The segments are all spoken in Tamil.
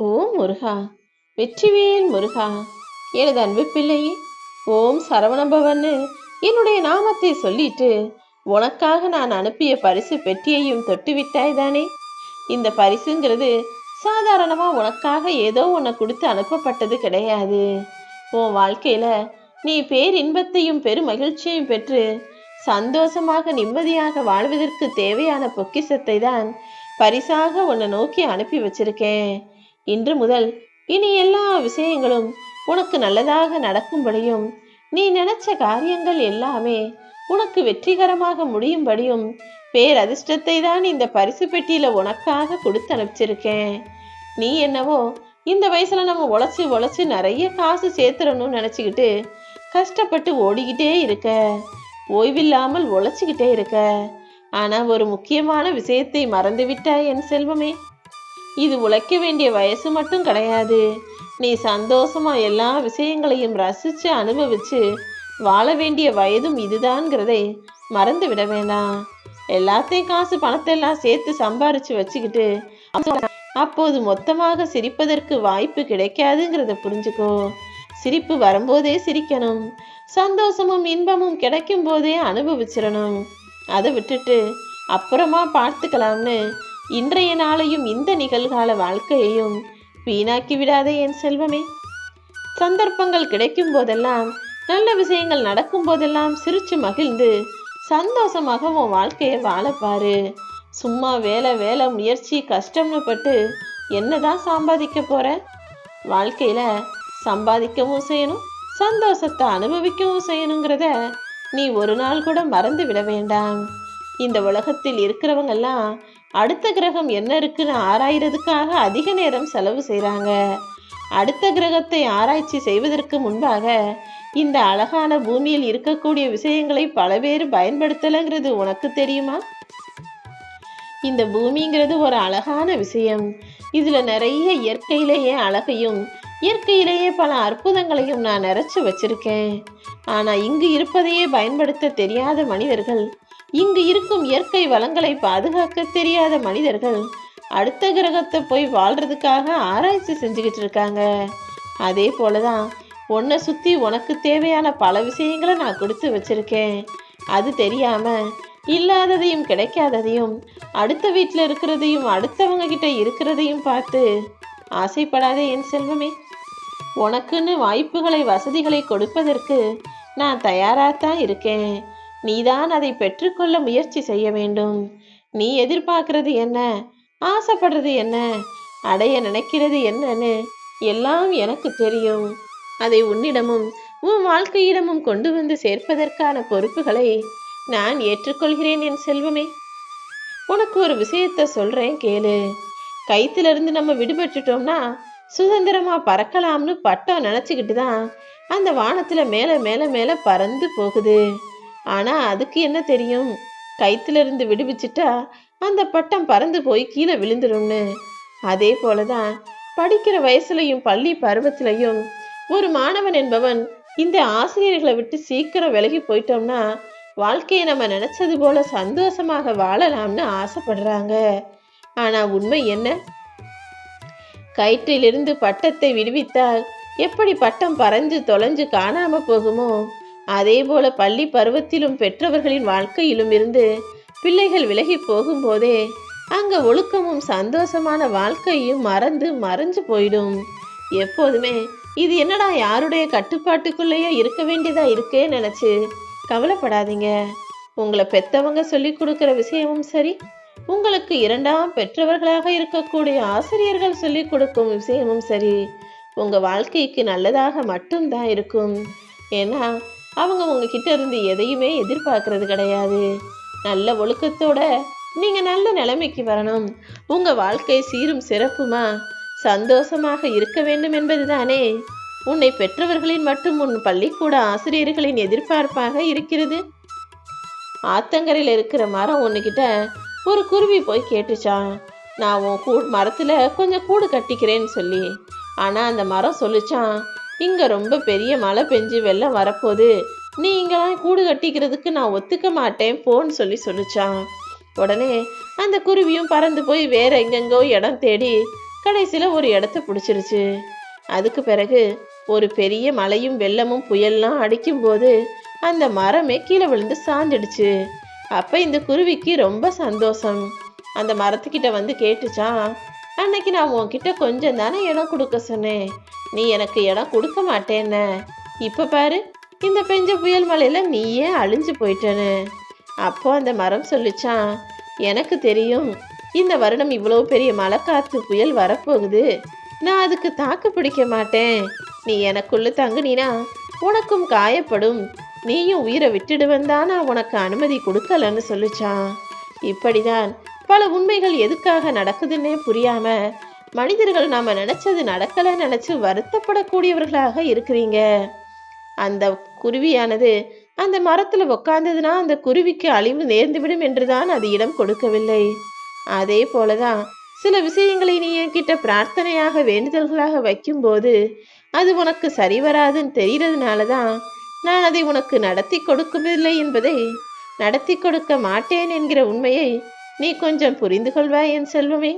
ஓ முருகா வெற்றிவேல் முருகா எனது அன்பு பிள்ளையே ஓம் சரவணபவன்னு என்னுடைய நாமத்தை சொல்லிட்டு உனக்காக நான் அனுப்பிய பரிசு பெட்டியையும் தொட்டுவிட்டாய் தானே? இந்த பரிசுங்கிறது சாதாரணமாக உனக்காக ஏதோ உன்னை கொடுத்து அனுப்பப்பட்டது கிடையாது. உன் வாழ்க்கையில் நீ பேரின்பத்தையும் பெரும் மகிழ்ச்சியையும் பெற்று சந்தோஷமாக நிம்மதியாக வாழ்வதற்கு தேவையான பொக்கிஷத்தை தான் பரிசாக உன்னை நோக்கி அனுப்பி வச்சிருக்கேன். இன்று முதல் இனி எல்லா விஷயங்களும் உனக்கு நல்லதாக நடக்கும்படியும் நீ நினைச்ச காரியங்கள் எல்லாமே உனக்கு வெற்றிகரமாக முடியும்படியும் பேரதிர்ஷ்டத்தை தான் இந்த பரிசு பெட்டியில உனக்காக கொடுத்து அனுப்பிச்சிருக்கேன். நீ என்னவோ இந்த வயசுல நம்ம உழைச்சி உழைச்சி நிறைய காசு சேர்த்துடணும்னு நினைச்சுக்கிட்டு கஷ்டப்பட்டு ஓடிக்கிட்டே இருக்க ஓய்வில்லாமல் உழைச்சிக்கிட்டே இருக்க. ஆனா ஒரு முக்கியமான விஷயத்தை மறந்துவிட்டாய் என் செல்வமே. இது உழைக்க வேண்டிய வயசு மட்டும் கிடையாது. நீ சந்தோஷமா எல்லா விஷயங்களையும் ரசிச்சு அனுபவிச்சு வாழ வேண்டிய வயதும் இதுதான்ங்கிறதை மறந்து விட வேண்டாம். எல்லாத்தையும் காசு பணத்தை எல்லாம் சேர்த்து சம்பாரிச்சு வச்சுக்கிட்டு அப்போது மொத்தமாக சிரிப்பதற்கு வாய்ப்பு கிடைக்காதுங்கிறத புரிஞ்சுக்கோ. சிரிப்பு வரும்போதே சிரிக்கணும். சந்தோஷமும் இன்பமும் கிடைக்கும் போதே அனுபவிச்சிடணும். அதை விட்டுட்டு அப்புறமா பார்த்துக்கலாம்னு இன்றைய நாளையும் இந்த நிகழ்கால வாழ்க்கையையும் வீணாக்கி விடாதே என் செல்வமே. சந்தர்ப்பங்கள் கிடைக்கும் போதெல்லாம் நல்ல விஷயங்கள் நடக்கும் போதெல்லாம் சிரிச்சு மகிழ்ந்து சந்தோஷமாக உன் வாழ்க்கையை வாழப்பாரு. சும்மா வேலை வேலை முயற்சி கஷ்டம்னு பட்டு என்னதான் சம்பாதிக்க போற? வாழ்க்கையில சம்பாதிக்கவும் செய்யணும் சந்தோஷத்தை அனுபவிக்கவும் செய்யணுங்கிறத நீ ஒரு நாள் கூட மறந்து விட வேண்டாம். இந்த உலகத்தில் இருக்கிறவங்கெல்லாம் அடுத்த கிரகம் என்ன இருக்குன்னு ஆராயிறதுக்காக அதிக நேரம் செலவு செய்கிறாங்க அடுத்த கிரகத்தை ஆராய்ச்சி செய்வதற்கு முன்பாக இந்த அழகான பூமியில் இருக்கக்கூடிய விஷயங்களை பல பேர் பயன்படுத்தலைங்கிறது உனக்கு தெரியுமா? இந்த பூமிங்கிறது ஒரு அழகான விஷயம். இதுல நிறைய இயற்கையிலேயே அழகையும் இயற்கையிலேயே பல அற்புதங்களையும் நான் நிறைச்சு வச்சிருக்கேன். ஆனா இங்கு இருப்பதையே பயன்படுத்த தெரியாத மனிதர்கள் இங்கு இருக்கும் இயற்கை வளங்களை பாதுகாக்க தெரியாத மனிதர்கள் அடுத்த கிரகத்தை போய் வாழ்றதுக்காக ஆராய்ச்சி செஞ்சுக்கிட்டு இருக்காங்க. அதே போலதான் உன்னை சுத்தி உனக்கு தேவையான பல விஷயங்களை நான் கொடுத்து வச்சிருக்கேன். அது தெரியாம இல்லாததையும் கிடைக்காததையும் அடுத்த வீட்டில் இருக்கிறதையும் அடுத்தவங்க கிட்ட இருக்கிறதையும் பார்த்து ஆசைப்படாதே என் செல்வமே. உனக்குன்னு வாய்ப்புகளை வசதிகளை கொடுப்பதற்கு நான் தயாராகத்தான் இருக்கேன். நீதான் அதை பெற்றுக்கொள்ள முயற்சி செய்ய வேண்டும். நீ எதிர்பார்க்கறது என்ன? ஆசைப்படுறது என்ன? அடைய நினைக்கிறது என்னன்னு எல்லாம் எனக்கு தெரியும். அதை உன்னிடமும் உன் வாழ்க்கையிடமும் கொண்டு வந்து சேர்ப்பதற்கான பொறுப்புகளை நான் ஏற்றுக்கொள்கிறேன் என் செல்வமே. உனக்கு ஒரு விஷயத்த சொல்றேன் கேளு. கைத்திலிருந்து நம்ம விடுபட்டுட்டோம்னா சுதந்திரமா பறக்கலாம்னு பட்டம் நினச்சிக்கிட்டு தான் அந்த வானத்துல மேல மேல மேல பறந்து போகுது. ஆனால் அதுக்கு என்ன தெரியும்? கைத்திலிருந்து விடுவிச்சிட்டா அந்த பட்டம் பறந்து போய் கீழே விழுந்துடும்னு அதே போலதான் படிக்கிற வயசுலையும் பள்ளி பருவத்திலையும் ஒரு மாணவன் என்பவன் இந்த ஆசிரியர்களை விட்டு சீக்கிரம் விலகி போயிட்டோம்னா வாழ்க்கையை நம்ம நினச்சது போல சந்தோஷமாக வாழலாம்னு ஆசைப்படுறாங்க. ஆனால் உண்மை என்ன? கயிற்றிலிருந்து பட்டத்தை விடுவித்தால் எப்படி பட்டம் பறந்து தொலைஞ்சு காணாமல் போகுமோ? அதேபோல பள்ளி பருவத்திலும் பெற்றவர்களின் வாழ்க்கையிலும் இருந்து பிள்ளைகள் விலகி போகும்போதே அங்கே ஒழுக்கமும் சந்தோஷமான வாழ்க்கையும் மறந்து மறைஞ்சு போயிடும். எப்போதுமே இது என்னடா யாருடைய கட்டுப்பாட்டுக்குள்ளேயே இருக்க வேண்டியதா இருக்கே நினச்சி கவலைப்படாதீங்க. உங்களை பெத்தவங்க சொல்லி கொடுக்குற விஷயமும் சரி உங்களுக்கு இரண்டாம் பெற்றவர்களாக இருக்கக்கூடிய ஆசிரியர்கள் சொல்லி கொடுக்கும் விஷயமும் சரி உங்கள் வாழ்க்கைக்கு நல்லதாக மட்டும்தான் இருக்கும். ஏன்னா அவங்க உங்ககிட்ட இருந்து எதையுமே எதிர்பார்க்கறது கிடையாது. நல்ல ஒழுக்கத்தோட நீங்க நல்ல நிலைமைக்கு வரணும். உங்க வாழ்க்கை சீரும் சிறப்புமா? சந்தோஷமாக இருக்க வேண்டும் என்பதுதானே. உன்னை பெற்றவர்களின் மற்றும் உன் பள்ளிக்கூட ஆசிரியர்களின் எதிர்பார்ப்பாக இருக்கிறது. ஆத்தங்கரையில் இருக்கிற மரம் ஒன்றுகிட்ட ஒரு குருவி போய் கேட்டுச்சான் நான் உன் கூ மரத்தில் கொஞ்சம் கூடு கட்டிக்கிறேன்னு சொல்லி. ஆனால் அந்த மரம் சொல்லிச்சான் இங்கே ரொம்ப பெரிய மழை பெஞ்சு வெள்ளம் வரப்போகுது. நீ இங்கெல்லாம் கூடு கட்டிக்கிறதுக்கு நான் ஒத்துக்க மாட்டேன் போன்னு சொல்லி சொல்லிச்சான். உடனே அந்த குருவியும் பறந்து போய் வேற எங்கெங்கோ இடம் தேடி கடைசியில் ஒரு இடத்த பிடிச்சிருச்சு. அதுக்கு பிறகு ஒரு பெரிய மழையும் வெள்ளமும் புயல்லாம் அடிக்கும்போது அந்த மரமே கீழே விழுந்து சாஞ்சிடுச்சு. அப்போ இந்த குருவிக்கு ரொம்ப சந்தோஷம். அந்த மரத்துக்கிட்ட வந்து கேட்டுச்சான் அன்னைக்கு நான் உன்கிட்ட கொஞ்சம் தானே இடம் கொடுக்க சொன்னேன். நீ எனக்கு இடம் கொடுக்க மாட்டேன்ன. இப்போ பாரு இந்த பெஞ்ச புயல் மழையில நீயே அழிஞ்சு போயிட்டேன்னு. அப்போ அந்த மரம் சொல்லிச்சான் எனக்கு தெரியும் இந்த வருடம் இவ்வளோ பெரிய மழை காற்று புயல் வரப்போகுது. நான் அதுக்கு தாக்கு பிடிக்க மாட்டேன். நீ எனக்குள்ள தங்குனினா உனக்கும் காயப்படும். நீயும் உயிரை விட்டுடுவன் தான் நான் உனக்கு அனுமதி கொடுக்கலன்னு சொல்லிச்சான். இப்படிதான் பல உண்மைகள் எதுக்காக நடக்குதுன்னே புரியாம மனிதர்கள் நாம நினைச்சது நடக்கல நினைச்சு வருத்தப்படக்கூடியவர்களாக இருக்கிறீங்க. அந்த குருவியானது அந்த மரத்துல உக்காந்ததுன்னா அந்த குருவிக்கு அழிவு நேர்ந்துவிடும் என்றுதான் அது இடம் கொடுக்கவில்லை. அதே போலதான் சில விஷயங்களை நீ என்கிட்ட பிரார்த்தனையாக வேண்டுதல்களாக வைக்கும்போது அது உனக்கு சரி வராதுன்னு தெரியறதுனால தான் நான் அதை உனக்கு நடத்தி கொடுக்கவில்லை என்பதை நடத்தி கொடுக்க மாட்டேன் என்கிற உண்மையை நீ கொஞ்சம் புரிந்து கொள்வாய் என் செல்வமே.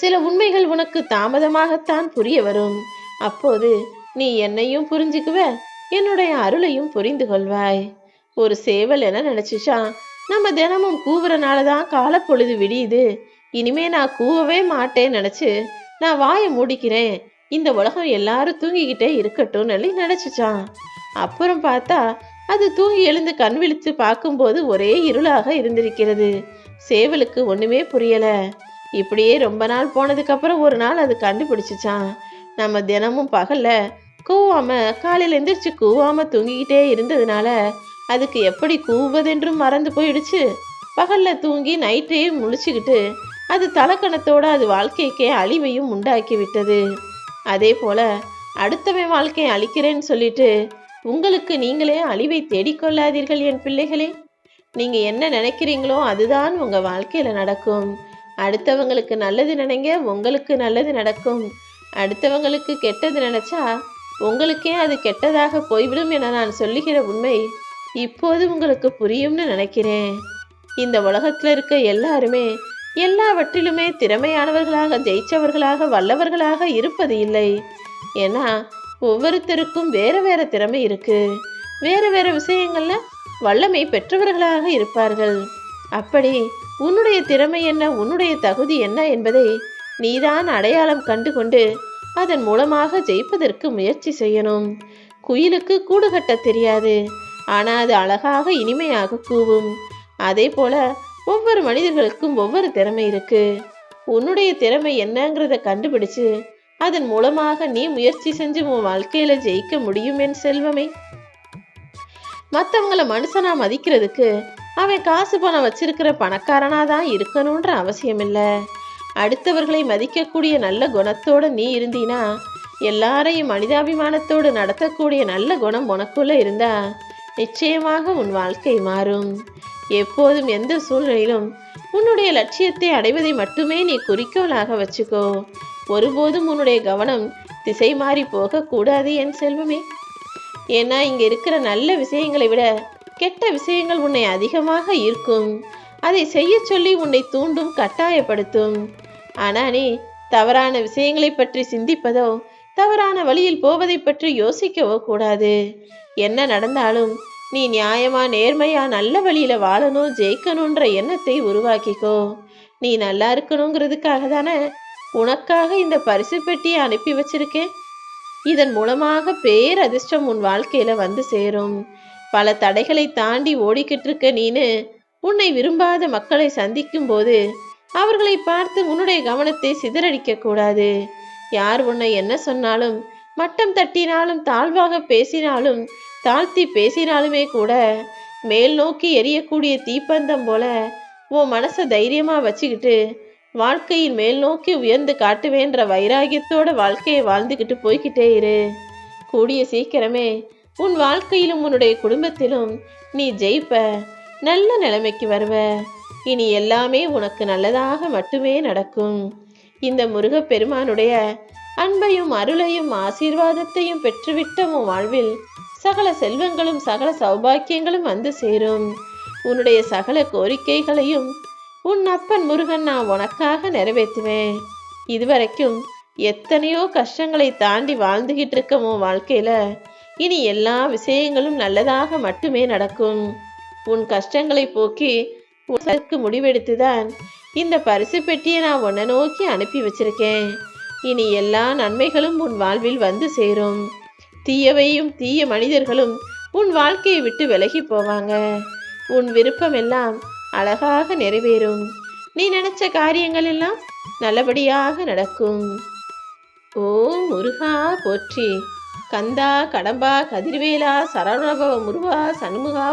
சில உண்மைகள் உனக்கு தாமதமாகத்தான் புரிய வரும். அப்போது நீ என்னையும் புரிஞ்சுக்குவ என்னுடைய அருளையும் புரிந்து கொள்வாய். ஒரு சேவல் என நினைச்சுச்சா நம்ம தினமும் கூவுறனால தான் காலப்பொழுது விடியுது. இனிமே நான் கூவவே மாட்டேன்னு நினைச்சு நான் வாயை மூடிக்கிறேன். இந்த உலகம் எல்லாரும் தூங்கிக்கிட்டே இருக்கட்டும் சொல்லி நினைச்சுச்சான் அப்புறம் பார்த்தா அது தூங்கி எழுந்து கண் விழித்து பார்க்கும்போது ஒரே இருளாக இருந்திருக்கிறது. சேவலுக்கு ஒண்ணுமே புரியல. இப்படியே ரொம்ப நாள் போனதுக்கப்புறம் ஒரு நாள் அது கண்டுபிடிச்சிச்சான் நம்ம தினமும் பகல்ல கூவாம காலையில் எந்திரிச்சு கூவாம தூங்கிக்கிட்டே இருந்ததுனால அதுக்கு எப்படி கூவதென்றும் மறந்து போயிடுச்சு. பகல்ல தூங்கி நைட்டே முழிச்சுக்கிட்டு அது தலக்கணத்தோட அது வாழ்க்கைக்கே அழிவையும் உண்டாக்கி விட்டது. அதே போல அடுத்தவன் வாழ்க்கையை அழிக்கிறேன்னு சொல்லிட்டு உங்களுக்கு நீங்களே அழிவை தேடிக்கொள்ளாதீர்கள் என் பிள்ளைகளே. நீங்க என்ன நினைக்கிறீங்களோ அதுதான் உங்க வாழ்க்கையில நடக்கும். அடுத்தவங்களுக்கு நல்லது நினைங்க உங்களுக்கு நல்லது நடக்கும். அடுத்தவங்களுக்கு கெட்டது நினைச்சா உங்களுக்கே அது கெட்டதாக போய்விடும் என நான் சொல்லுகிற உண்மை இப்போது உங்களுக்கு புரியும்னு நினைக்கிறேன். இந்த உலகத்தில் இருக்க எல்லாருமே எல்லாவற்றிலுமே திறமையானவர்களாக ஜெயிச்சவர்களாக வல்லவர்களாக இருப்பது இல்லை. ஏன்னா ஒவ்வொருத்தருக்கும் வேற வேற திறமை இருக்கு. வேற வேற விஷயங்கள்ல வல்லமை பெற்றவர்களாக இருப்பார்கள். அப்படி உன்னுடைய திறமை என்ன உன்னுடைய தகுதி என்ன என்பதை நீதான் அடையாளம் கண்டு கொண்டு அதன் மூலமாக ஜெயிப்பதற்கு முயற்சி செய்யணும். குயிலுக்கு கூடு கட்ட தெரியாது. ஆனால் அது அழகாக இனிமையாக கூவும். அதே போல ஒவ்வொரு மனிதர்களுக்கும் ஒவ்வொரு திறமை இருக்கு. உன்னுடைய திறமை என்னங்கிறத கண்டுபிடிச்சு அதன் மூலமாக நீ முயற்சி செஞ்சு உன் வாழ்க்கையில ஜெயிக்க முடியும் என் செல்வமே. மற்றவங்கள மனுஷனா மதிக்கிறதுக்கு அவன் காசு பணம் வச்சிருக்கிற பணக்காரனாக தான் இருக்கணுன்ற அவசியம் இல்லை அடுத்தவர்களை மதிக்கக்கூடிய நல்ல குணத்தோடு நீ இருந்தீனா எல்லாரையும் மனிதாபிமானத்தோடு நடத்தக்கூடிய நல்ல குணம் உனக்குள்ளே இருந்தா நிச்சயமாக உன் வாழ்க்கை மாறும். எப்போதும் எந்த சூழ்நிலையிலும் உன்னுடைய லட்சியத்தை அடைவதை மட்டுமே நீ குறிக்கோளாக வச்சுக்கோ. ஒருபோதும் உன்னுடைய கவனம் திசை மாறி போகக்கூடாது என் செல்வமே. ஏன்னா இங்கே இருக்கிற நல்ல விஷயங்களை விட கெட்ட விஷயங்கள் உன்னை அதிகமாக ஈர்க்கும். அதை செய்ய சொல்லி உன்னை தூண்டும் கட்டாயப்படுத்தும். ஆனா நீ தவறான விஷயங்களை பற்றி சிந்திப்பதோ தவறான வழியில் போவதை பற்றி யோசிக்கவோ கூடாது. என்ன நடந்தாலும் நீ நியாயமா நேர்மையா நல்ல வழியில வாழணும் ஜெயிக்கணுன்ற எண்ணத்தை உருவாக்கிக்கோ. நீ நல்லா இருக்கணுங்கிறதுக்காக தானே உனக்காக இந்த பரிசு பெட்டியை அனுப்பி வச்சிருக்கேன்? இதன் மூலமாக பேரதிர்ஷ்டம் உன் வாழ்க்கையில வந்து சேரும். பல தடைகளை தாண்டி ஓடிக்கிட்டு இருக்க நீனு உன்னை விரும்பாத மக்களை சந்திக்கும் போது அவர்களை பார்த்து உன்னுடைய கவனத்தை சிதறடிக்க கூடாது. யார் உன்னை என்ன சொன்னாலும் மட்டம் தட்டினாலும் தாழ்வாக பேசினாலும் தாழ்த்தி பேசினாலுமே கூட மேல் நோக்கி எரியக்கூடிய தீப்பந்தம் போல உன் மனசை தைரியமா வச்சுக்கிட்டு வாழ்க்கையில் மேல் நோக்கி உயர்ந்து காட்டுவேன்ற வைராகியத்தோட வாழ்க்கையை வாழ்ந்துக்கிட்டு போய்கிட்டே இரு. கூடிய சீக்கிரமே உன் வாழ்க்கையிலும் உன்னுடைய குடும்பத்திலும் நீ ஜெயிப்ப நல்ல நிலைமைக்கு வருவ. இனி எல்லாமே உனக்கு நல்லதாக மட்டுமே நடக்கும். இந்த முருகப்பெருமானுடைய அன்பையும் அருளையும் ஆசீர்வாதத்தையும் பெற்றுவிட்ட உன் வாழ்வில் சகல செல்வங்களும் சகல சௌபாக்கியங்களும் வந்து சேரும். உன்னுடைய சகல கோரிக்கைகளையும் உன் அப்பன் முருகன் நான் உனக்காக நிறைவேற்றுவேன். இதுவரைக்கும் எத்தனையோ கஷ்டங்களை தாண்டி வாழ்ந்துகிட்டு இருக்க உன் வாழ்க்கையில இனி எல்லா விஷயங்களும் நல்லதாக மட்டுமே நடக்கும். உன் கஷ்டங்களை போக்கி உனக்கு முடிவெடுத்துதான் இந்த பரிசு பெட்டியை நான் உன்னை நோக்கி அனுப்பி வச்சிருக்கேன். இனி எல்லா நன்மைகளும் உன் வாழ்வில் வந்து சேரும். தீயவையும் தீய மனிதர்களும் உன் வாழ்க்கையை விட்டு விலகி போவாங்க. உன் விருப்பம் எல்லாம் அழகாக நிறைவேறும். நீ நினைச்ச காரியங்கள் எல்லாம் நல்லபடியாக நடக்கும். ஓ முருகா போற்றி. கந்தா கடம்பா கதிர்வேலா சரவணபவ முருகா சண்முகா